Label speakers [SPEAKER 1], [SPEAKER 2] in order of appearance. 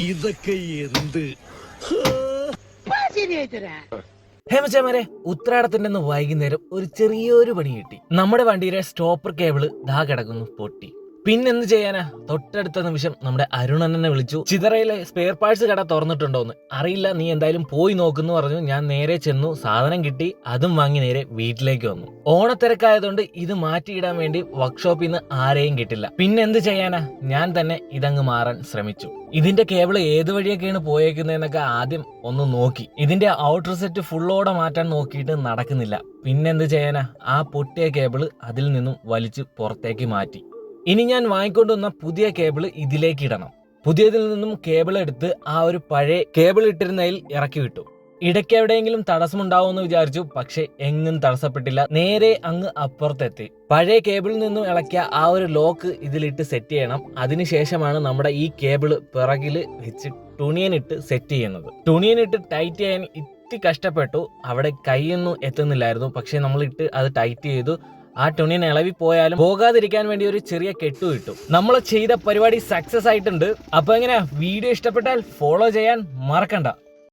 [SPEAKER 1] ഇതൊക്കെ എന്ത്?
[SPEAKER 2] ഹേമച്ചാമരെ ഉത്രാടത്തിന്റെ അന്ന് വൈകുന്നേരം ഒരു ചെറിയൊരു പണി കിട്ടി. നമ്മുടെ വണ്ടിയുടെ സ്റ്റോപ്പർ കേബിൾ ദാ കിടക്കുന്നു പൊട്ടി. പിന്നെന്ത് ചെയ്യാനാ? തൊട്ടടുത്ത നിമിഷം നമ്മുടെ അരുണനെ വിളിച്ചു. ചിതറയിലെ സ്പെയർ പാർട്സ് കട തുറന്നിട്ടുണ്ടോന്ന്. അറിയില്ല നീ എന്തായാലും പോയി നോക്കുന്നു പറഞ്ഞു. ഞാൻ നേരെ ചെന്നു സാധനം കിട്ടി അതും വാങ്ങി നേരെ വീട്ടിലേക്ക് വന്നു. ഓണത്തിരക്കായതുകൊണ്ട് ഇത് മാറ്റിയിടാൻ വേണ്ടി വർക്ക്ഷോപ്പിൽ നിന്ന് ആരെയും കിട്ടില്ല. പിന്നെ എന്ത് ചെയ്യാനാ? ഞാൻ തന്നെ ഇതങ്ങ് മാറാൻ ശ്രമിച്ചു. ഇതിന്റെ കേബിൾ ഏത് വഴിയൊക്കെയാണ് പോയേക്കുന്നതെന്നൊക്കെ ആദ്യം ഒന്ന് നോക്കി. ഇതിന്റെ ഔട്ടർ സെറ്റ് ഫുള്ളോടെ മാറ്റാൻ നോക്കിയിട്ട് നടക്കുന്നില്ല. പിന്നെന്ത് ചെയ്യാനാ? ആ പൊട്ടിയ കേബിൾ അതിൽ നിന്നും വലിച്ചു പുറത്തേക്ക് മാറ്റി. ഇനി ഞാൻ വാങ്ങിക്കൊണ്ടുവന്ന പുതിയ കേബിൾ ഇതിലേക്ക് ഇടണം. പുതിയതിൽ നിന്നും കേബിൾ എടുത്ത് ആ ഒരു പഴയ കേബിൾ ഇട്ടിരുന്നതിൽ ഇറക്കി വിട്ടു. ഇടയ്ക്ക് എവിടെയെങ്കിലും തടസ്സമുണ്ടാവുമെന്ന് വിചാരിച്ചു പക്ഷെ എങ്ങും തടസ്സപ്പെട്ടില്ല. നേരെ അങ്ങ് അപ്പുറത്തെത്തി. പഴയ കേബിളിൽ നിന്നും ഇളക്കിയ ആ ഒരു ലോക്ക് ഇതിലിട്ട് സെറ്റ് ചെയ്യണം. അതിനുശേഷമാണ് നമ്മുടെ ഈ കേബിൾ പിറകിൽ വെച്ച് തുണിയനിട്ട് സെറ്റ് ചെയ്യുന്നത്. തുണിയനിട്ട് ടൈറ്റ് ചെയ്യാൻ ഇത്തി കഷ്ടപ്പെട്ടു. അവിടെ കൈയൊന്നും എത്തുന്നില്ലായിരുന്നു. പക്ഷേ നമ്മളിട്ട് അത് ടൈറ്റ് ചെയ്തു. ആ ടുണിന് ഇളവി പോയാലും പോകാതിരിക്കാൻ വേണ്ടി ഒരു ചെറിയ കെട്ടു ഇട്ടു. നമ്മൾ ചെയ്ത പരിപാടി സക്സസ് ആയിട്ടുണ്ട്. അപ്പൊ എങ്ങനെയാ? വീഡിയോ ഇഷ്ടപ്പെട്ടാൽ ഫോളോ ചെയ്യാൻ മറക്കണ്ട.